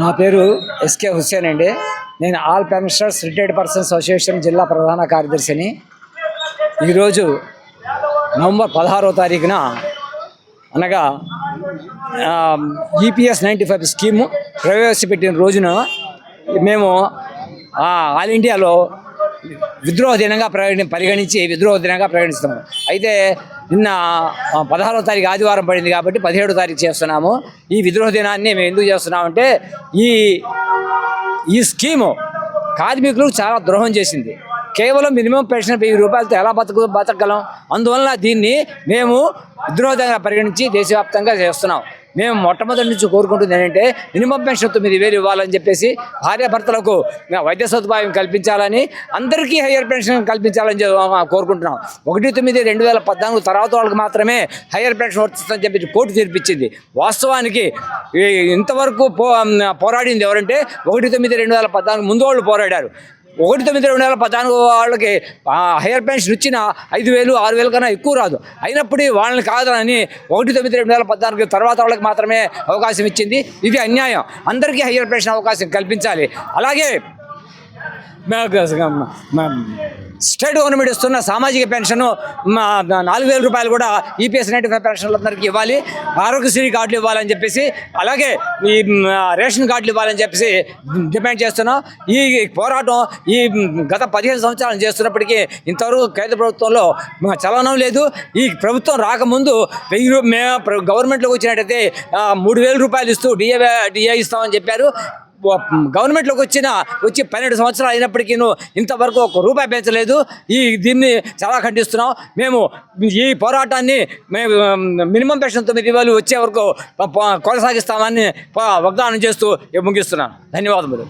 నా పేరు ఎస్కే హుస్సేన్ అండి. నేను all pensioners retired persons association జిల్లా ప్రధాన కార్యదర్శిని. ఈరోజు నవంబర్ పదహారో తారీఖున అనగా ఈపీఎస్ నైంటీ ఫైవ్ స్కీము ప్రవేశపెట్టిన రోజున మేము ఆల్ ఇండియాలో విద్రోహ దినంగా పరిగణి పరిగణించి విద్రోహ దినంగా ప్రకటిస్తాము అయితే నిన్న పదహారో తారీఖు ఆదివారం పడింది కాబట్టి పదిహేడో తారీఖు చేస్తున్నాము. ఈ విద్రోహ దినాన్ని మేము ఎందుకు చేస్తున్నామంటే ఈ ఈ స్కీము కార్మికులకు చాలా ద్రోహం చేసింది. కేవలం మినిమం పెన్షన్ వెయ్యి రూపాయలతో ఎలా బతక బతకగలం? అందువల్ల దీన్ని మేము విద్రోహంగా పరిగణించి దేశవ్యాప్తంగా చేస్తున్నాం. మేము మొట్టమొదటి నుంచి కోరుకుంటుంది ఏంటంటే మినిమం పెన్షన్ తొమ్మిది వేలు ఇవ్వాలని చెప్పేసి భార్యాభర్తలకు వైద్య సదుపాయం కల్పించాలని అందరికీ హయ్యర్ పెన్షన్ కల్పించాలని కోరుకుంటున్నాం. ఒకటి తొమ్మిది రెండు వేల పద్నాలుగు తర్వాత వాళ్ళకి మాత్రమే హయ్యర్ పెన్షన్ వర్తిస్తుందని చెప్పి కోర్టు తీర్పిచ్చింది. వాస్తవానికి ఇంతవరకు పో పోరాడింది ఎవరంటే ఒకటి తొమ్మిది రెండు వేల పద్నాలుగు ముందు వాళ్ళు పోరాడారు. ఒకటి తొమ్మిది రెండు వేల పద్నాలుగు వాళ్ళకి హైయర్ పెన్షన్ ఇచ్చిన ఐదు వేలు ఆరు వేల కన్నా ఎక్కువ రాదు. అయినప్పుడు వాళ్ళని కాదని ఒకటి తొమ్మిది రెండు వేల పద్నాలుగు తర్వాత వాళ్ళకి మాత్రమే అవకాశం ఇచ్చింది. ఇది అన్యాయం. అందరికీ హైయర్ పెన్షన్ అవకాశం కల్పించాలి. అలాగే స్టేట్ గవర్నమెంట్ ఇస్తున్న సామాజిక పెన్షన్ మా నాలుగు వేల రూపాయలు కూడా ఈపీఎస్ నైంటీ ఫైవ్ పెన్షన్లందరికీ ఇవ్వాలి. ఆరోగ్యశ్రీ కార్డులు ఇవ్వాలని చెప్పేసి అలాగే ఈ రేషన్ కార్డులు ఇవ్వాలని చెప్పేసి డిమాండ్ చేస్తున్నాం. ఈ పోరాటం ఈ గత పదిహేను సంవత్సరాలు చేస్తున్నప్పటికీ ఇంతవరకు కేంద్ర ప్రభుత్వంలో చలనం లేదు. ఈ ప్రభుత్వం రాకముందు వెయ్యి మేము గవర్నమెంట్లోకి వచ్చినట్టయితే మూడు వేల రూపాయలు ఇస్తూ డిఏ డిఏ ఇస్తామని చెప్పారు. గవర్నమెంట్లోకి వచ్చిన వచ్చి పన్నెండు సంవత్సరాలు అయినప్పటికీ ఇంతవరకు ఒక రూపాయి పెంచలేదు. ఈ దీన్ని చాలా ఖండిస్తున్నాం. మేము ఈ పోరాటాన్ని మేము మినిమం పెన్షన్ తొమ్మిది వేలు వచ్చే వరకు కొనసాగిస్తామని వాగ్దానం చేస్తూ ముగిస్తున్నాను. ధన్యవాదములు.